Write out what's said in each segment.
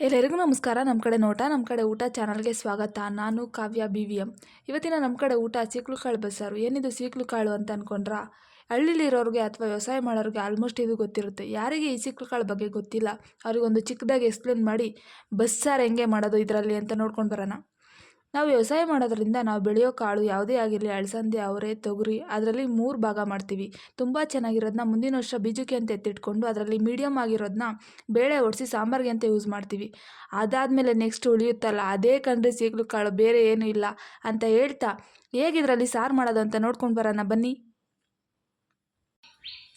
ಎಲ್ಲರಿಗೂ ನಮಸ್ಕಾರ. ನಮ್ಮ ಕಡೆ ನೋಟ ನಮ್ಮ ಕಡೆ ಊಟ ಚಾನಲ್ಗೆ ಸ್ವಾಗತ. ನಾನು ಕಾವ್ಯ ಬಿ ವಿ ಎಂ. ಇವತ್ತಿನ ನಮ್ಮ ಕಡೆ ಊಟ ಸೀಕ್ಳು ಕಾಳು ಬಸ್ಸಾರು. ಏನಿದು ಸೀಕ್ಳು ಕಾಳು ಅಂತ ಅಂದ್ಕೊಂಡ್ರಾ ಹಳ್ಳಿಲಿರೋರಿಗೆ ಅಥವಾ ವ್ಯವಸಾಯ ಮಾಡೋರಿಗೆ ಆಲ್ಮೋಸ್ಟ್ ಇದು ಗೊತ್ತಿರುತ್ತೆ. ಯಾರಿಗೆ ಈ ಸೀಕ್ಳು ಕಾಳು ಬಗ್ಗೆ ಗೊತ್ತಿಲ್ಲ? ಅವ್ರಿಗೊಂದು ಚಿಕ್ಕದಾಗಿ ಎಕ್ಸ್ಪ್ಲೇನ್ ಮಾಡಿ ಬಸ್ಸಾರು ಹೆಂಗೆ ಮಾಡೋದು ಇದರಲ್ಲಿ ಅಂತ ನೋಡ್ಕೊಂಡು ಬರೋಣ. ನಾವು ವ್ಯವಸಾಯ ಮಾಡೋದ್ರಿಂದ ನಾವು ಬೆಳೆಯೋ ಕಾಳು ಯಾವುದೇ ಆಗಿರಲಿ ಅಳಸಂದೆ ಅವರೆ, ತೊಗರಿ ಅದರಲ್ಲಿ ಮೂರು ಭಾಗ ಮಾಡ್ತೀವಿ. ತುಂಬ ಚೆನ್ನಾಗಿರೋದನ್ನ ಮುಂದಿನ ವರ್ಷ ಬೀಜಕ್ಕೆ ಅಂತ ಎತ್ತಿಟ್ಕೊಂಡು ಅದರಲ್ಲಿ ಮೀಡಿಯಮ್ ಆಗಿರೋದನ್ನ ಬೇಳೆ ಒಡಿಸಿ ಸಾಂಬಾರಿಗೆ ಅಂತ ಯೂಸ್ ಮಾಡ್ತೀವಿ. ಅದಾದಮೇಲೆ ನೆಕ್ಸ್ಟ್ ಉಳಿಯುತ್ತಲ್ಲ, ಅದೇ ಕಂಡ್ರೆ ಸೀಗಲು ಕಾಳು ಬೇರೆ ಏನೂ ಇಲ್ಲ ಅಂತ ಹೇಳ್ತಾ ಹೇಗಿದ್ರಲ್ಲಿ ಸಾರು ಮಾಡೋದು ಅಂತ ನೋಡ್ಕೊಂಡು ಬರೋಣ ಬನ್ನಿ.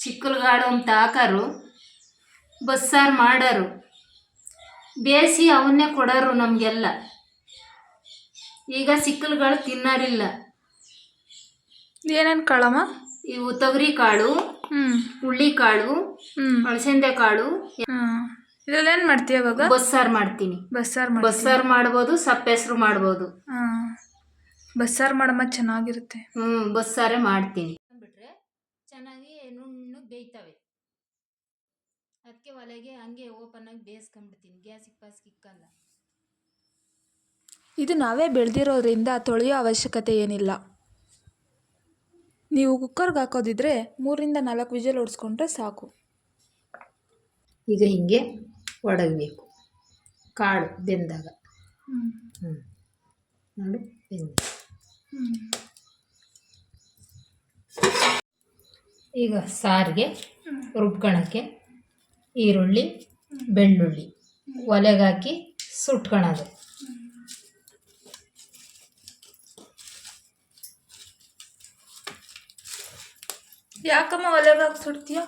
ಚಿಕ್ಕಲುಗಾಡು ಅಂತ ಹಾಕರು ಬಸ್ಸಾರು ಮಾಡರು. ಬೇಯಿಸಿ ಅವನ್ನೇ ಕೊಡೋರು ನಮಗೆಲ್ಲ. ಈಗ ಸಿಕ್ಕಲ್ಗಳು ತಿನ್ನಾರಿಲ್ಲ. ಏನೇನು ಕಾಳಮ್ಮ? ಇವು ತೊಗರಿ ಕಾಳು ಹ್ಮ್. ಹುಳ್ಳಿ ಕಾಳು ಹ್ಮ್. ಅಳಸಂದೆ ಕಾಳು ಇದರಲ್ಲಿ ಏನು ಮಾಡ್ತೀಯ ಇವಾಗ? ಬಸ್ಸಾರು ಮಾಡ್ತೀನಿ. ಬಸ್ಸಾರು ಮಾಡಿ ಬಸ್ಸಾರು ಮಾಡ್ಬೋದು ಸಪ್ಪೆಸ್ರು ಮಾಡ್ಬೋದು. ಹಾಂ. ಬಸ್ಸಾರು ಮಾಡಮ್ಮ ಚೆನ್ನಾಗಿರುತ್ತೆ. ಹ್ಞೂ ಬಸ್ಸಾರೇ ಮಾಡ್ತೀನಿ. ಬಿಟ್ರೆ ಚೆನ್ನಾಗಿ ನುಣ್ಣಗೆ ಬೇಯ್ತವೆ. ಅದಕ್ಕೆ ಒಲೆಗೆ ಹಂಗೆ ಓಪನ್ ಆಗಿ ಬೇಯಿಸ್ಕೊಂಡ್ಬಿಡ್ತೀನಿ. ಗ್ಯಾಸಿಗೆ ಪಾಸ್ಗೆ ಇಕ್ಕಲ್ಲ. ಇದು ನಾವೇ ಬೆಳೆದಿರೋದ್ರಿಂದ ತೊಳೆಯೋ ಅವಶ್ಯಕತೆ ಏನಿಲ್ಲ. ನೀವು ಕುಕ್ಕರ್ಗೆ ಹಾಕೋದಿದ್ರೆ ಮೂರಿಂದ ನಾಲ್ಕು ವಿಜಲ್ ಹೊಡ್ಸ್ಕೊಂಡ್ರೆ ಸಾಕು. ಈಗ ಹಿಂಗೆ ಒಡಗಬೇಕು. ಕಾಳು ಬೆಂದಾಗ. ಹ್ಞೂ ನೋಡು ಬೆಂದ. ಈಗ ಸಾರಿಗೆ ರುಬ್ಕೊಳಕ್ಕೆ ಈರುಳ್ಳಿ ಬೆಳ್ಳುಳ್ಳಿ. ಒಲೆಗಾಕಿ ಸುಟ್ಕೊಳೋದು ಯಾಕಮ್ಮ ಒಲೆಗೆ ಹಾಕಿ ಸುಡ್ತೀಯ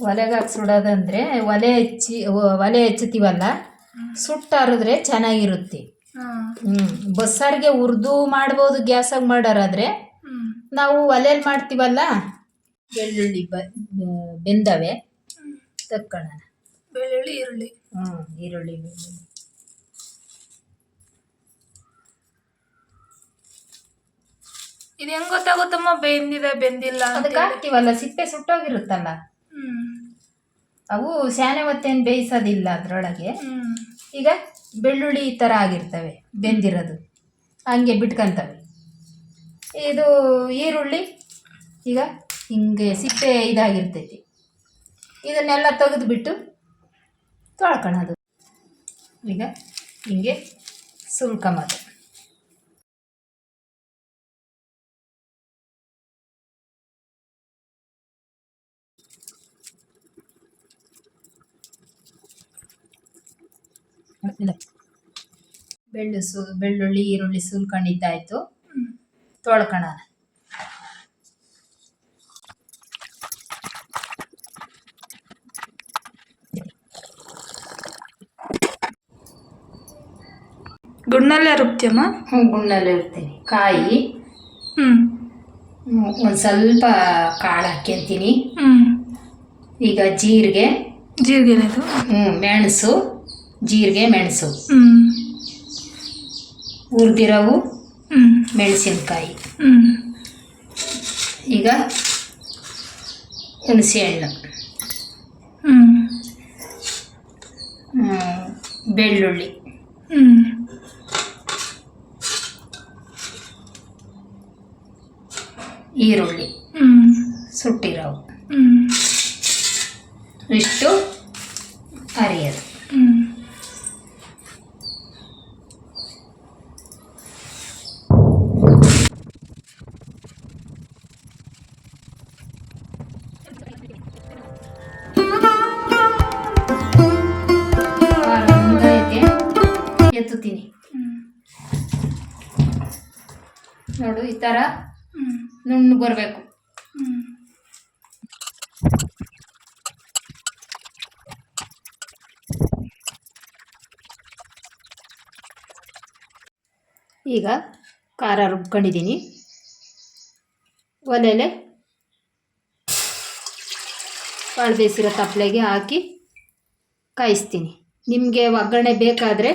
ಒಲೆಗೆ ಹಾಕಿ ಸುಡೋದಂದ್ರೆ ಒಲೆ ಹಚ್ಚಿ ಒಲೆ ಸುಟ್ಟು ಸುಟ್ಟಾರಿದ್ರೆ ಚೆನ್ನಾಗಿರುತ್ತೆ. ಹ್ಞೂ ಬಸ್ಸಾರಿಗೆ ಹುರಿದು ಮಾಡ್ಬೋದು ಗ್ಯಾಸಾಗಿ ಮಾಡೋರಾದ್ರೆ ನಾವು ಒಲೆಯಲ್ಲಿ ಮಾಡ್ತೀವಲ್ಲ? ಬೆಳ್ಳುಳ್ಳಿ ಬ ಬೆಂದವೆ ತಕ್ಕೊಳ್ಳೋಣ. ಬೆಳ್ಳುಳ್ಳಿ ಈರುಳ್ಳಿ. ಹ್ಞೂ ಈರುಳ್ಳಿ ಬೆಳ್ಳುಳ್ಳಿ. ಇದು ಹೆಂಗ್ ಗೊತ್ತಾಗುತ್ತಮ್ಮ ಬೆಂದಿದೆ ಬೆಂದಿಲ್ಲ ಅದಕ್ಕೆ ಹಾಕ್ತೀವಲ್ಲ ಸಿಪ್ಪೆ ಸುಟ್ಟೋಗಿರುತ್ತಲ್ಲ? ಅವು ಶಾನೆ ಹೊತ್ತೇನು ಬೇಯಿಸೋದಿಲ್ಲ ಅದರೊಳಗೆ. ಈಗ ಬೆಳ್ಳುಳ್ಳಿ ಈ ಥರ ಆಗಿರ್ತವೆ ಬೆಂದಿರೋದು. ಹಂಗೆ ಬಿಟ್ಕೊಂತವೆ. ಇದು ಈರುಳ್ಳಿ ಈಗ ಹಿಂಗೆ ಸಿಪ್ಪೆ ಇದಾಗಿರ್ತೈತಿ. ಇದನ್ನೆಲ್ಲ ತೆಗೆದುಬಿಟ್ಟು ತೊಳ್ಕೊಳೋದು. ಈಗ ಹಿಂಗೆ ಸುಲ್ಕೊಂಬೋದು ಬೆಳ್ಳು ಸು ಬೆಳ್ಳುಳ್ಳಿ ಈರುಳ್ಳಿ ಸುಲ್ಕೊಂಡಿದ್ದಾಯ್ತು. ತೊಳ್ಕೊಳೋಣ ಗುಣ್ಣಲ್ಲೇ ರುಬ್ತಿಯಮ್ಮ? ಹ್ಞೂ ಗುಣ್ಣಲ್ಲಿ ಇರ್ತೀನಿ ಕಾಯಿ. ಹ್ಮ್ ಒಂದು ಸ್ವಲ್ಪ ಕಾಳು ಹಾಕ್ಯಂತೀನಿ. ಹ್ಮ್ ಈಗ ಜೀರಿಗೆ. ಜೀರಿಗೆ ಹ್ಞೂ ಮೆಣಸು. ಜೀರಿಗೆ ಮೆಣಸು. ಹುರಿದಿರೋವು ಮೆಣಸಿನ್ಕಾಯಿ. ಈಗ ಹುಣಸೆ ಹಣ್ಣು. ಹ್ಮ್. ಹ್ಮ್, ಬೆಳ್ಳುಳ್ಳಿ. ಈರುಳ್ಳಿ. ಸುಟ್ಟಿರೋವು. ಇಷ್ಟು ಅರಿಯೋದು. ಎತ್ತುತ್ತೀನಿ. ನೋಡು ಈ ಥರ ನುಣ್ಣು ಬರಬೇಕು. ಈಗ ಖಾರ ರುಬ್ಕೊಂಡಿದ್ದೀನಿ. ಒಲೆಲೆ ಕಾಳು ಬೇಯಿಸಿರೋ ತಪ್ಪಲೆಗೆ ಹಾಕಿ ಕಾಯಿಸ್ತೀನಿ. ನಿಮಗೆ ಒಗ್ಗರಣೆ ಬೇಕಾದರೆ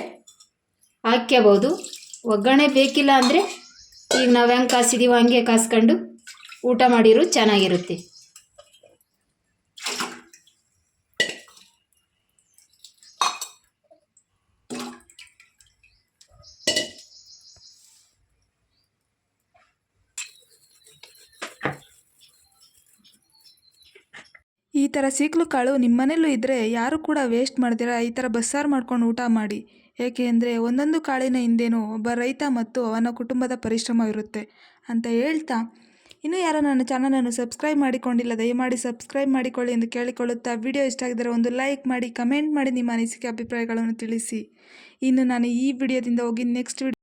ಹಾಕ್ಕೋಬೋದು ಒಗ್ಗರಣೆ ಬೇಕಿಲ್ಲ ಅಂದರೆ ಈಗ ನಾವು ಹೆಂಗೆ ಕಾಸಿದೀವೋ ಹಂಗೆ ಕಾಸ್ಕೊಂಡು ಊಟ ಮಾಡಿರೋ ಚೆನ್ನಾಗಿರುತ್ತೆ. ಥರ ಸೀಕ್ಲು ಕಾಳು ನಿಮ್ಮ ಮನೇಲೂ ಇದ್ದರೆ ಯಾರು ಕೂಡ ವೇಸ್ಟ್ ಮಾಡ್ತೀರಾ? ಈ ಥರ ಬಸ್ಸಾರು ಮಾಡ್ಕೊಂಡು ಊಟ ಮಾಡಿ. ಏಕೆ ಅಂದರೆ ಒಂದೊಂದು ಕಾಳಿನ ಹಿಂದೇನು ಒಬ್ಬ ರೈತ ಮತ್ತು ಅವನ ಕುಟುಂಬದ ಪರಿಶ್ರಮ ಇರುತ್ತೆ ಅಂತ ಹೇಳ್ತಾ. ಇನ್ನೂ ಯಾರೋ ನನ್ನ ಚಾನಲನ್ನು ಸಬ್ಸ್ಕ್ರೈಬ್ ಮಾಡಿಕೊಂಡಿಲ್ಲ, ದಯಮಾಡಿ ಸಬ್ಸ್ಕ್ರೈಬ್ ಮಾಡಿಕೊಳ್ಳಿ ಎಂದು ಕೇಳಿಕೊಳ್ಳುತ್ತಾ ವಿಡಿಯೋ ಇಷ್ಟ ಆಗಿದ್ದರೆ ಒಂದು ಲೈಕ್ ಮಾಡಿ ಕಮೆಂಟ್ ಮಾಡಿ ನಿಮ್ಮ ಅನಿಸಿಕೆ, ಅಭಿಪ್ರಾಯಗಳನ್ನು ತಿಳಿಸಿ. ಇನ್ನು ನಾನು ಈ ವಿಡಿಯೋದಿಂದ ಹೋಗಿ ನೆಕ್ಸ್ಟ್ ವಿಡಿಯೋ